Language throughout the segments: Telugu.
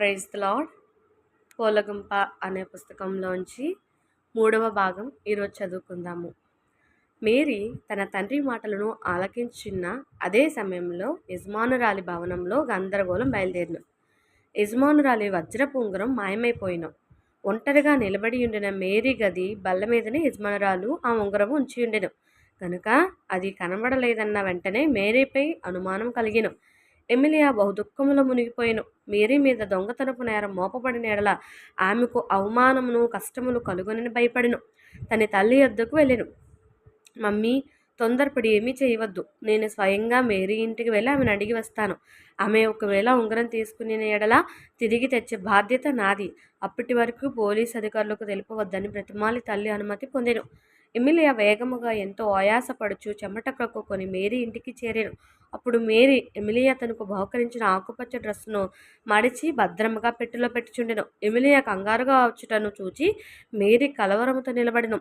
ప్రైజ్ లాడ్ పూలగుంప అనే పుస్తకంలోంచి మూడవ భాగం ఈరోజు చదువుకుందాము. మేరీ తన తండ్రి మాటలను ఆలకించిన అదే సమయంలో యజమానురాలి భవనంలో గందరగోళం బయలుదేరిన. యజమానురాలి వజ్రపు ఉంగరం మాయమైపోయిన. ఒంటరిగా నిలబడి ఉండిన మేరీ గది బల్ల మీదనే యజమానురాలు ఆ ఉంగరం ఉంచి ఉండెను. కనుక అది కనబడలేదన్న వెంటనే మేరీపై అనుమానం కలిగిన. ఎమిలియా బహు దుఃఖములో మునిగిపోయిను. మేరీ మీద దొంగతనపు నేరం మోపబడిన ఎడల ఆమెకు అవమానమును కష్టములు కలుగొనని భయపడిను. తన తల్లి వద్దకు వెళ్ళాను. మమ్మీ తొందరపడి ఏమీ చేయవద్దు. నేను స్వయంగా మేరీ ఇంటికి వెళ్ళి ఆమెను అడిగి వస్తాను. ఆమె ఒకవేళ ఉంగరం తీసుకుని ఎడల తిరిగి తెచ్చే బాధ్యత నాది. అప్పటి వరకు పోలీస్ అధికారులకు తెలుపవద్దని బ్రతిమాలి తల్లి అనుమతి పొందాను. ఎమిలియా వేగముగా ఎంతో ఆయాసపడుచు చెమట కక్కుకొని మేరీ ఇంటికి చేరాను. అప్పుడు మేరీ ఎమిలియా తనకు బహుకరించిన ఆకుపచ్చ డ్రెస్ను మడిచి భద్రముగా పెట్టెలో పెట్టుచుండెను. ఎమిలియా కంగారుగా వచ్చుటను చూచి మేరీ కలవరముతో నిలబడెను.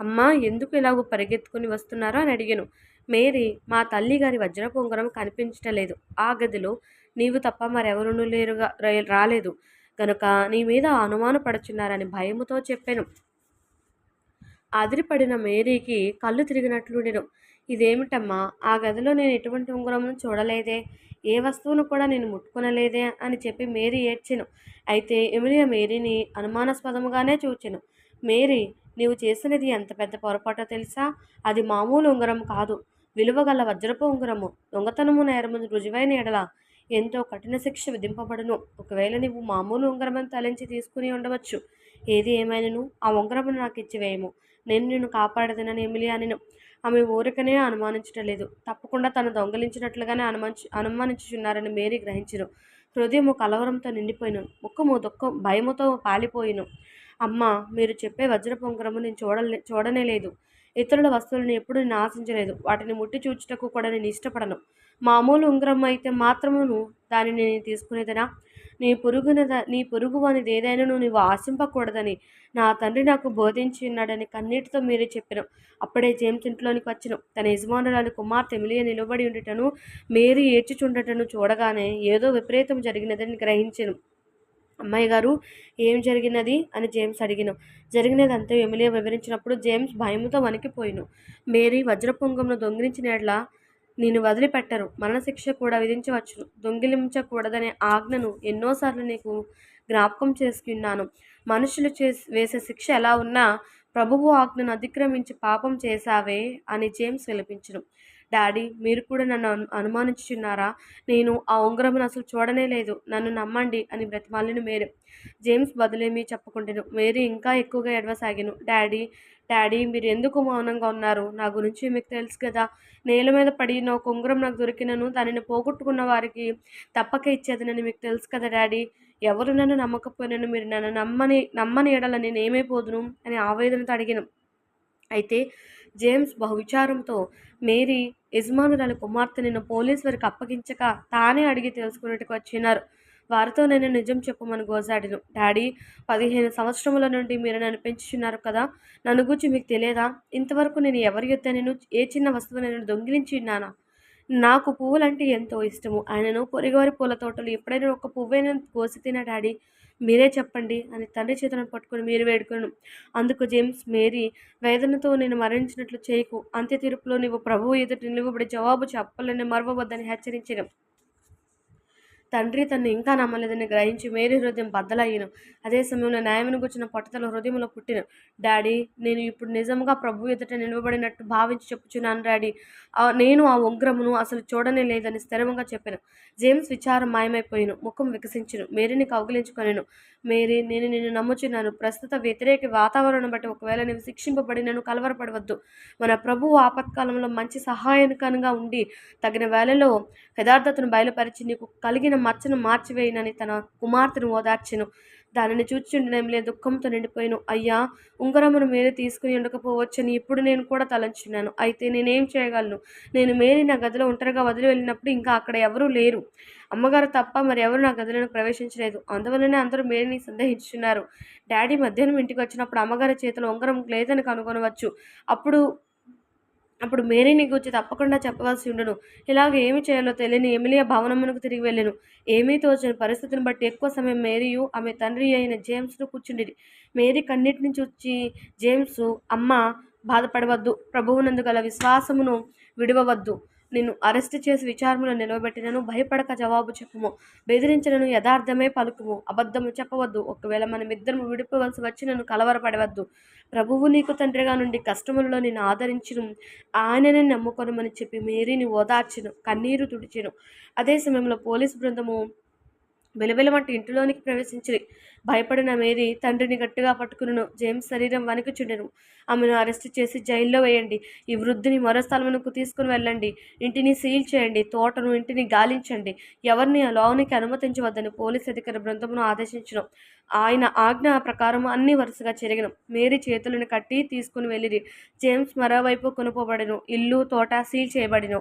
అమ్మ ఎందుకు ఇలాగూ పరిగెత్తుకుని వస్తున్నారో అని అడిగాను. మేరీ మా తల్లి గారి వజ్రపు ఉంగరం కనిపించటలేదు ఆ గదిలో నీవు తప్ప మరెవరునూ లేరుగా రాలేదు. గనుక నీ మీద అనుమానపడుచున్నారని భయముతో చెప్పాను. అదిరిపడిన మేరీకి కళ్ళు తిరిగినట్లుండెను. ఇదేమిటమ్మా? ఆ గదిలో నేను ఎటువంటి ఉంగరమును చూడలేదే. ఏ వస్తువును కూడా నేను ముట్టుకొనలేదే అని చెప్పి మేరీ ఏడ్చెను. అయితే ఎమిలియా మేరీని అనుమానాస్పదముగానే చూచెను. మేరీ నీవు చేసినది ఎంత పెద్ద పొరపాటో తెలుసా? అది మామూలు ఉంగరం కాదు. విలువగల వజ్రపు ఉంగరము. దొంగతనము నేరము రుజువైన ఎడల ఎంతో కఠిన శిక్ష విధింపబడును. ఒకవేళ నీవు మామూలు ఉంగరమని తలంచి తీసుకుని ఉండవచ్చు. ఏది ఏమైనను? ఆ ఉంగరమును నాకు ఇచ్చివేయము నేను నిన్ను కాపాడదనని ఎమిలియా నేను ఆమె ఊరికనే అనుమానించటలేదు. తప్పకుండా తను దొంగలించినట్లుగానే అనుమానించు అనుమానించుచున్నారని మేరీ గ్రహించను హృదయము కలవరంతో నిండిపోయిను. ముఖము దుఃఖం భయముతో పాలిపోయిను. అమ్మ మీరు చెప్పే వజ్రపు ఉంగరము నేను చూడలే చూడనే లేదు ఇతరుల వస్తువులను ఎప్పుడు నేను ఆశించలేదు వాటిని ముట్టి చూచుటకు కూడా నేను ఇష్టపడను. మామూలు ఉంగరం అయితే మాత్రమును దానిని నేను తీసుకునేదనా? నీ పొరుగునద నీ పొరుగు అనేది ఏదైనా నువ్వు ఆశింపకూడదని నా తండ్రి నాకు బోధించి ఉన్నాడని కన్నీటితో మీరే చెప్పిన. అప్పుడే జేమ్స్ ఇంట్లోనికి వచ్చిన. తన యజమానురాలు కుమార్తె ఎమిలియా నిలబడి ఉండటను మేరీ ఏడ్చుచుండటను చూడగానే ఏదో విపరీతం జరిగినదని గ్రహించను. అమ్మాయి గారు ఏం జరిగినది? అని జేమ్స్ అడిగిన. జరిగినదంతా ఎమిలియా వివరించినప్పుడు జేమ్స్ భయముతో వణికిపోయిను. మేరీ వజ్రపుంగంను దొంగిలించిన ఎడ్ల నేను వదిలిపెట్టరు. మరణశిక్ష కూడా విధించవచ్చును. దొంగిలించకూడదనే ఆజ్ఞను ఎన్నోసార్లు నీకు జ్ఞాపకం చేసుకున్నాను. మనుషులు చేసి వేసే శిక్ష ఎలా ఉన్నా ప్రభువు ఆజ్ఞను అతిక్రమించి పాపం చేశావే అని జేమ్స్ విలపించను. డాడీ మీరు కూడా నన్ను అను అనుమానించుచున్నారా? నేను ఆ ఉంగరమును అసలు చూడనే లేదు. నన్ను నమ్మండి అని బ్రతిమాలిన మేరీ. జేమ్స్ బదులేమీ చెప్పుకుంటాను మేరీ ఇంకా ఎక్కువగా ఎడవసాగాను. డాడీ డాడీ మీరు ఎందుకు మౌనంగా ఉన్నారు? నా గురించి మీకు తెలుసు కదా. నేల మీద పడిన ఒక ఉంగరం నాకు దొరికినను దానిని పోగొట్టుకున్న వారికి తప్పక ఇచ్చేదనని మీకు తెలుసు కదా డాడీ. ఎవరు నన్ను నమ్మకపోయినను మీరు నన్ను నమ్మని నమ్మని ఎడల నేను ఏమైపోదును అని ఆవేదనతో అడిగాను. అయితే జేమ్స్ బహువిచారంతో మేరీ యజమానురాలి కుమార్తె నిన్ను పోలీస్ వారికి అప్పగించక తానే అడిగి తెలుసుకున్నట్టుకు వచ్చినారు. వారితో నేను నిజం చెప్పమని గోజాడిను. డాడీ పదిహేను సంవత్సరముల నుండి మీరు నన్ను పెంచుచున్నారు కదా నన్ను గురించి మీకు తెలియదా? ఇంతవరకు నేను ఎవరి యొద్ద నేను ఏ చిన్న వస్తువు నేను దొంగిలించి ఉన్నానా? నాకు పువ్వులంటే ఎంతో ఇష్టము. ఆయనను పొరిగోరి పూల తోటలు ఎప్పుడైనా ఒక పువ్వైనా కోసి తిన డాడీ మీరే చెప్పండి అని తండ్రి చేతులను పట్టుకొని మీరు వేడుకొను. అందుకు జేమ్స్ మేరీ వేదనతో నేను మరణించినట్లు చేయకు. అంత్య తీర్పులో నీవు ప్రభువు ఎదుటి నిలువబడి జవాబు చెప్పాలని మరవవద్దని హెచ్చరించిన. తండ్రి తను ఇంకా నమ్మలేదని గ్రహించి మేరీ హృదయం బద్దలయ్యను. అదే సమయంలో న్యాయమును గుచ్చిన పట్టుదల హృదయంలో పుట్టిన. డాడీ నేను ఇప్పుడు నిజంగా ప్రభు ఎదుట నిలవబడినట్టు భావించి చెప్పుచున్నాను డాడీ. నేను ఆ ఉగ్రమును అసలు చూడనే లేదని స్థిరంగా చెప్పాను. జేమ్స్ విచారం మాయమైపోయిను ముఖం వికసించను మేరీని కౌగిలించుకొనేను. మేరీ నేను నిన్ను నమ్ముచున్నాను. ప్రస్తుత వ్యతిరేక వాతావరణం బట్టి ఒకవేళ నీవు శిక్షింపబడినను కలవరపడవద్దు. మన ప్రభువు ఆపత్కాలంలో మంచి సహాయకరంగా ఉండి తగిన వేళలో యథార్థతను బయలుపరిచి నీకు కలిగిన మచ్చను మార్చివేయనని తన కుమార్తెను ఓదార్చెను. దానిని చూచుండేంలే దుఃఖంతో నిండిపోయాను. అయ్యా ఉంగరమును మేరీ తీసుకుని ఉండకపోవచ్చని ఇప్పుడు నేను కూడా తలంచున్నాను. అయితే నేనేం చేయగలను? నేను మేరీ నా గదిలో ఒంటరిగా వదిలి వెళ్ళినప్పుడు ఇంకా అక్కడ ఎవరూ లేరు. అమ్మగారు తప్ప మరి ఎవరు నా గదిలోకి ప్రవేశించలేదు. అందువల్లనే అందరూ మేరీని సందేహించున్నారు. డాడీ మధ్యాహ్నం ఇంటికి వచ్చినప్పుడు అమ్మగారి చేతిలో ఉంగరం లేదని కనుగొనవచ్చు. అప్పుడు అప్పుడు మేరీని గురించి తప్పకుండా చెప్పవలసి ఉండను. ఇలాగ ఏమి చేయాలో తెలియని ఎమిలియా భవనమునకు తిరిగి వెళ్ళాను. ఏమీ తోచని పరిస్థితిని బట్టి ఎక్కువ సమయం మేరీయు ఆమె తండ్రి అయిన జేమ్స్ను కూర్చుండిరి. మేరీ కన్నిటిని చూచి జేమ్స్ అమ్మ బాధపడవద్దు. ప్రభువునందు గల విశ్వాసమును విడవవద్దు. నిన్ను అరెస్ట్ చేసి విచారణలో నిలవబెట్టినను భయపడక జవాబు చెప్పుము. బెదిరించినను యథార్థమే పలుకుము. అబద్ధము చెప్పవద్దు. ఒకవేళ మనమిద్దరం విడిపోవలసి వచ్చి నన్ను కలవరపడవద్దు. ప్రభువు నీకు తండ్రిగా నుండి కష్టములలో నేను ఆదరించను. ఆయననే నమ్ముకొనమని చెప్పి మేరీని ఓదార్చిను. కన్నీరు తుడిచెను. అదే సమయంలో పోలీసు బృందము వెలువెలమంటి ఇంటిలోనికి ప్రవేశించిరి. భయపడిన మేరీ తండ్రిని గట్టిగా పట్టుకును జేమ్స్ శరీరం వణికిచుండెను ఆమెను అరెస్ట్ చేసి జైల్లో వేయండి. ఈ వృద్ధిని మరో స్థలమునకు తీసుకుని వెళ్ళండి. ఇంటిని సీల్ చేయండి. తోటను ఇంటిని గాలించండి. ఎవరిని ఆ లోనికి అనుమతించవద్దని పోలీస్ అధికారి బృందమును ఆదేశించను. ఆయన ఆజ్ఞ ప్రకారం అన్ని వరుసగా చెరిగిన. మేరీ చేతులను కట్టి తీసుకుని వెళ్ళిరి. జేమ్స్ మరోవైపు కొనుకోబడెను ఇల్లు తోట సీల్ చేయబడిను.